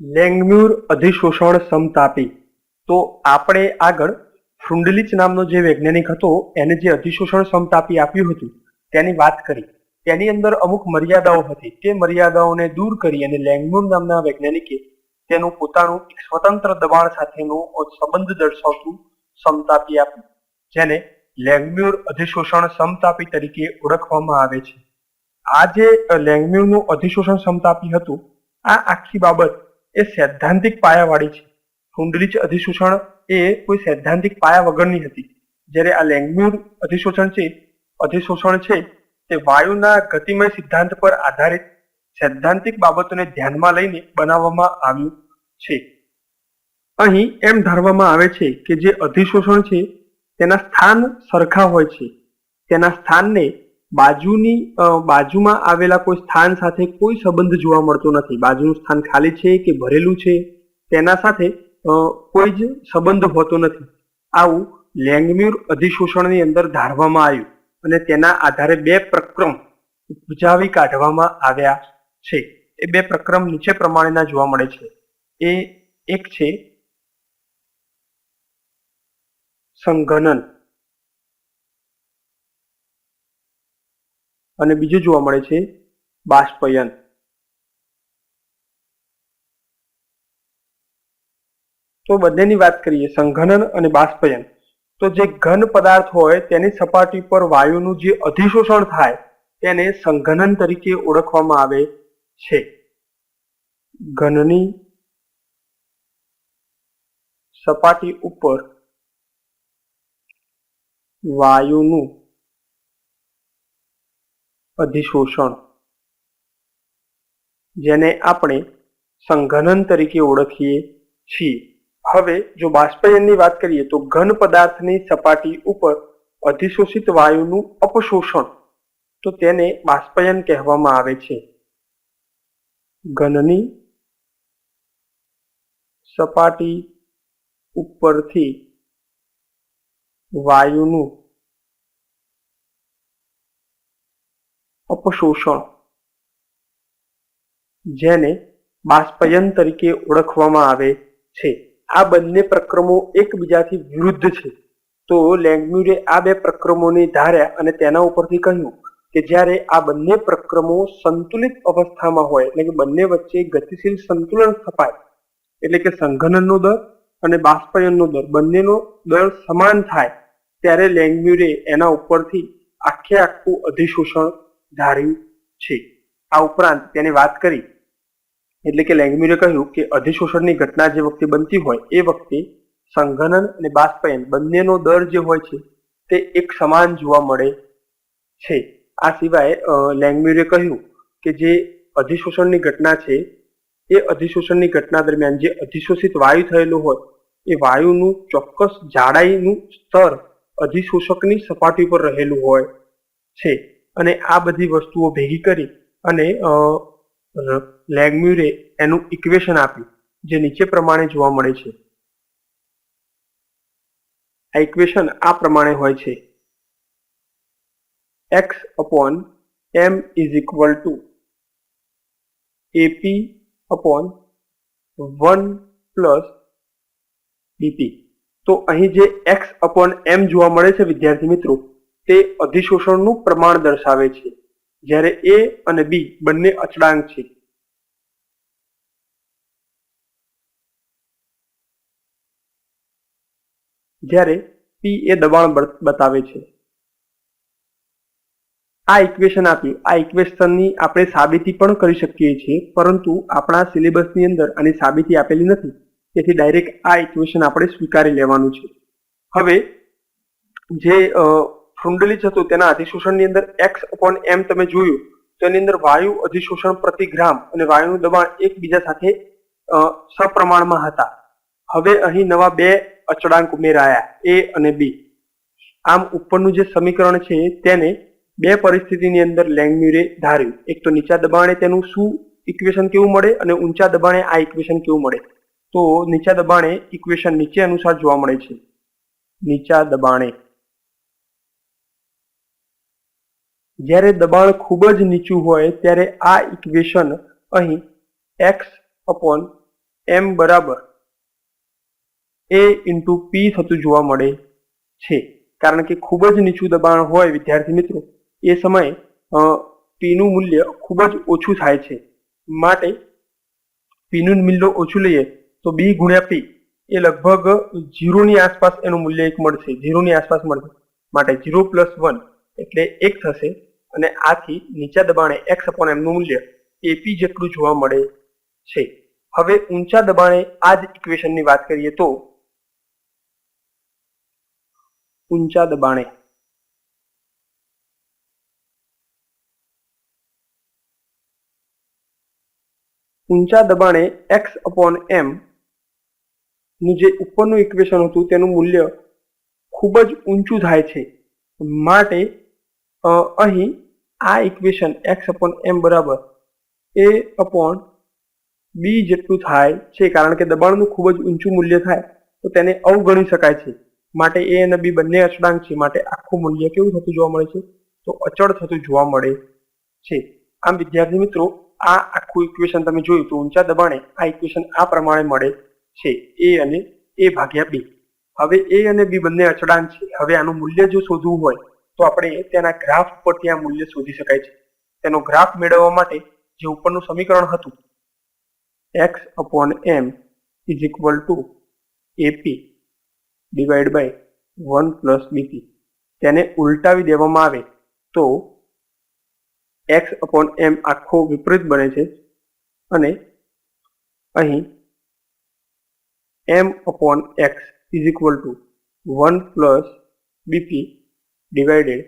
લેંગમ્યુર અધિશોષણ સમતાપી. તો આપણે આગળ ફ્રુન્ડલિચ નામનો જે વૈજ્ઞાનિક હતો, એને જે અધિશોષણ સમતાપી આપ્યું હતું, તેની વાત કરી. તેની અંદર અમુક મર્યાદાઓ હતી. તે મર્યાદાઓને દૂર કરી અને લેંગમ્યુર નામના વૈજ્ઞાનિકે તેનું પોતાનું એક સ્વતંત્ર દબાણ સાથેનું સંબંધ દર્શાવતું સમતાપી આપ્યું, જેને લેંગમ્યુર અધિશોષણ સમતાપી તરીકે ઓળખવામાં આવે છે. આ જે લેંગમ્યુરનું અધિશોષણ સમતાપી હતું, આ આખી બાબત એ સૈદ્ધાંતિક પાયાવાળી છે. હુંડરીચ અધિશોષણ એ કોઈ સૈદ્ધાંતિક પાયા વગરની હતી. જ્યારે આ લેંગમ્યુર અધિશોષણ છે અધિશોષણ છે, તે વાયુના ગતિમય સિદ્ધાંત પર આધારિત સૈદ્ધાંતિક બાબતોને ધ્યાનમાં લઈને બનાવવામાં આવ્યું છે. અહીં એમ ધારવામાં આવે છે કે જે અધિશોષણ છે, તેના સ્થાન સરખા હોય છે. તેના સ્થાનને બાજુની બાજુમાં આવેલા કોઈ સ્થાન સાથે કોઈ સંબંધ જોવા મળતો નથી. બાજુનું સ્થાન ખાલી છે કે ભરેલું છે? તેના સાથે કોઈ જ સંબંધ હોતો નથી. આવું લેંગમ્યુર અધિશોષણની અંદર ધારવામાં આવ્યું અને તેના આધારે બે પ્રક્રમ ઉપજાવી કાઢવામાં આવ્યા છે. એ બે પ્રક્રમ નીચે પ્રમાણેના જોવા મળે છે. એ એક છે સંઘનન. અને બીજું જોવા મળે છે બાષ્પયન. તો બંનેની વાત કરીએ સંઘનન અને બાષ્પયન. તો જે ઘન પદાર્થ હોય તેની સપાટી પર વાયુનું જે અધિશોષણ થાય તેને સંઘનન તરીકે ઓળખવામાં આવે છે. ઘનની સપાટી ઉપર વાયુનું અધિશોષણ, જેને આપણે સંઘનન તરીકે ઓળખીએ છીએ. હવે જો બાષ્પયનની વાત કરીએ તો ઘન પદાર્થની સપાટી ઉપર અધિશોષિત વાયુનું અપશોષણ, તો તેને બાષ્પયન કહેવામાં આવે છે. ઘનની સપાટી ઉપરથી વાયુનું અપશોષણ. જેને બાષ્પયન તરીકે ઓળખવામાં આવે છે. આ બંને પ્રક્રમો એકબીજાથી વિરુદ્ધ છે. તો લેંગમ્યુરે આ બે પ્રક્રમોને ધાર્યા અને તેના ઉપરથી કહ્યું કે જ્યારે આ બંને પ્રક્રમો સંતુલિત અવસ્થામાં હોય, એટલે કે બંને વચ્ચે ગતિશીલ સંતુલન સ્થપાય, એટલે કે સંઘનનનો દર અને બાષ્પયનનો દર, બંનેનો દર સમાન થાય, ત્યારે લેંગમ્યુરે એના ઉપરથી આખે આખું અધિશોષણ ધાર્યું છે. આ ઉપરાંત તેની વાત કરી, એટલે કે લેંગમીરે કહ્યું કે અધિશોષણની ઘટના જે વખતે બનતી હોય, એ વખતે સંઘનન અને બાષ્પયન બંનેનો દર જે હોય છે, તે એક સમાન જોવા મળે છે. આ સિવાય લેંગમ્યુરે કહ્યું કે જે અધિશોષણની ઘટના છે, એ અધિશોષણની ઘટના દરમિયાન જે અધિશોષિત વાયુ થયેલું હોય, એ વાયુનું ચોક્કસ જાડાઈનું સ્તર અધિશોષકની સપાટી પર રહેલું હોય છે. અને આ બધી વસ્તુઓ ભેગી કરી અને લેગમ્યુરે એનું ઇક્વેશન આપ્યું, જે નીચે પ્રમાણે જોવા મળે છે. આ ઇક્વેશન આ પ્રમાણે હોય છે. x upon m is equal to ap upon 1 plus bp તો અહીં જે એક્સ અપોન એમ જોવા મળે છે, વિદ્યાર્થી મિત્રો તે અધિશોષણનું પ્રમાણ દર્શાવે છે, જ્યારે એ અને બી બંને અચળાંક છે. જ્યારે પી એ દબાણ બતાવે છે. આ ઇક્વેશન આપ્યું. આ ઇક્વેશનની આપણે સાબિતી પણ કરી શકીએ છીએ, પરંતુ આપણા સિલેબસની અંદર આની સાબિતી આપેલી નથી. તેથી ડાયરેક્ટ આ ઇક્વેશન આપણે સ્વીકારી લેવાનું છે. હવે જે ફ્રુન્ડલિચ હતું. તેના અધિશોષણની અંદર એક્સ અપોન એમ તમે જોયું. તો એની અંદર વાયુ અધિશોષણ પ્રતિ ગ્રામ અને વાયુનું દબાણ એકબીજા સાથે સપ્રમાણમાં હતા. હવે અહીં નવા બે અચળાંક ઉમેરાયા. એ અને બી આમ ઉપરનું જે સમીકરણ છે તેને બે પરિસ્થિતિની અંદર લેંગમ્યુરે ધાર્યું. એક તો નીચા દબાણે તેનું શું ઇક્વેશન કેવું મળે અને ઊંચા દબાણે આ ઇક્વેશન કેવું મળે? તો નીચા દબાણે ઇક્વેશન નીચે અનુસાર જોવા મળે છે. નીચા દબાણે. જ્યારે દબાણ ખૂબ જ નીચું હોય ત્યારે આ ઇક્વેશન અહીં એક્સ અપોન એમ બરાબર એ ઇન્ટુ પી થતું જોવા મળે છે. કારણ કે ખૂબ જ નીચું દબાણ હોય, વિદ્યાર્થી મિત્રો, એ સમયે પીનું મૂલ્ય ખૂબ જ ઓછું થાય છે. માટે પીનું મૂલ્ય ઓછું લઈએ તો બી ગુણ્યા પી એ લગભગ ઝીરોની આસપાસ એનું મૂલ્ય એક મળશે. ઝીરોની આસપાસ મળશે. માટે ઝીરો પ્લસ વન એટલે એક થશે અને આથી નીચા દબાણે એક્સ અપોન એમનું મૂલ્ય એપી જેટલું જોવા મળે છે. હવે ઊંચા દબાણે આ જ ઇક્વેશનની વાત કરીએ તો ઊંચા દબાણે ઊંચા દબાણે એક્સ અપોન એમ નું જે ઉપરનું ઇક્વેશન હતું તેનું મૂલ્ય ખૂબ જ ઊંચું થાય છે. માટે અહીં આ ઇક્વેશન એક્સ અપોન એમ બરાબર એ અપોન બી જેટલું થાય છે, કારણ કે દબાણનું ખૂબ જ ઊંચું મૂલ્ય થાય, તો તેને અવગણી શકાય છે. માટે એ અને બી બંને અચળાંક છે, માટે આખું મૂલ્ય કેવું થતું જોવા મળે છે? તો અચળ થતું જોવા મળે છે. આમ વિદ્યાર્થી મિત્રો, આ આખું ઇક્વેશન તમે જોયું તો ઊંચા દબાણે આ ઇક્વેશન આ પ્રમાણે મળે છે એ અને એ ભાગ્યા બી હવે એ અને બી બંને અચળાંક છે, હવે આનું મૂલ્ય જો શોધવું હોય તો આપણે તેના ગ્રાફ પરથી આ મૂલ્ય શોધી શકાય છે. તેનો ગ્રાફ મેળવવા માટે જે ઉપરનું સમીકરણ હતું x upon m is equal to AP divide by one plus BP તેને ઉલટાવી દેવામાં આવે તો એક્સ અપોન એમ આખો વિપરીત બને છે અને અહીં m upon x is equal to one plus BP divided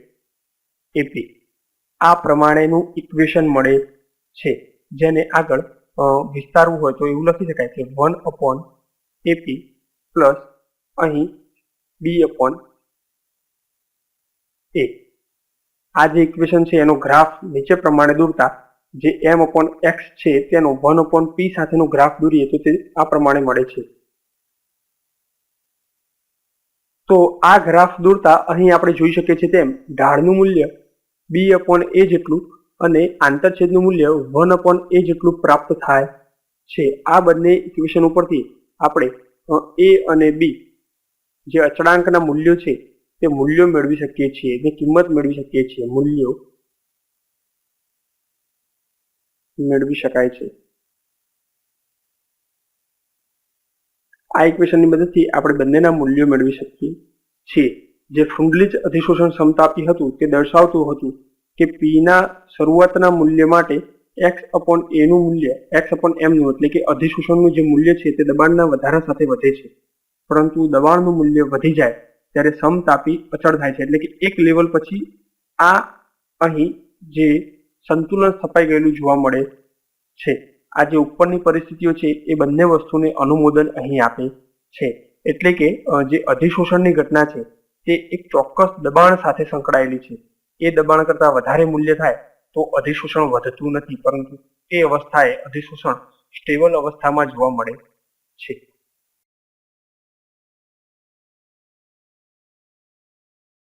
AP આ પ્રમાણેનું ઇક્વેશન મળે છે. જેને આગળ વિસ્તારવું હોય તો એવું લખી શકાય કે વન અપોન એપી પ્લસ અહીં બી અપોન એ આ જે ઇક્વેશન છે, એનો ગ્રાફ નીચે પ્રમાણે દોરતા, જે એમ અપોન એક્સ છે, તેનો વન અપોન પી સાથેનો ગ્રાફ દોરીએ તો તે આ પ્રમાણે મળે છે. તો આ ગ્રાફ દોરતા અહીં આપણે જોઈ શકીએ છીએ તેમ ઢાળનું મૂલ્ય બી અપોન એ જેટલું અને આંતરછેદનું મૂલ્ય વન અપોન એ જેટલું પ્રાપ્ત થાય છે. આ બંને ઇક્વેશન ઉપરથી આપણે એ અને બી જે અચળાંકના મૂલ્યો છે તે મૂલ્યો મેળવી શકીએ છીએ, જે કિંમત મેળવી શકીએ છીએ, મૂલ્યો મેળવી શકાય છે. આ ઇક્વેશનની મદદથી આપણે બંનેના મૂલ્યો મેળવી શકીએ છીએ. જે ફ્રુન્ડલીચ અધિશોષણ સમતાપી હતું તે દર્શાવતું હતું કે પીના શરૂઆતના મૂલ્ય માટે એક્સ અપોન એનું મૂલ્ય એક્સ અપોન એમનું એટલે કે અધિશોષણનું જે મૂલ્ય છે તે દબાણના વધારા સાથે વધે છે. પરંતુ દબાણનું મૂલ્ય વધી જાય ત્યારે સમતાપી અચળ થાય છે, એટલે કે એક લેવલ પછી આ અહીં જે સંતુલન સ્થપાઈ ગયેલું જોવા મળે છે. આ જે ઉપરની પરિસ્થિતિઓ છે, એ બંને વસ્તુને અનુમોદન અહીં આપે છે. એટલે કે જે અધિશોષણની ઘટના છે, તે એક ચોક્કસ દબાણ સાથે સંકળાયેલી છે. એ દબાણ કરતાં વધારે મૂલ્ય થાય તો અધિશોષણ વધતું નથી, પરંતુ એ અવસ્થાએ અધિશોષણ સ્ટેબલ અવસ્થામાં જોવા મળે છે.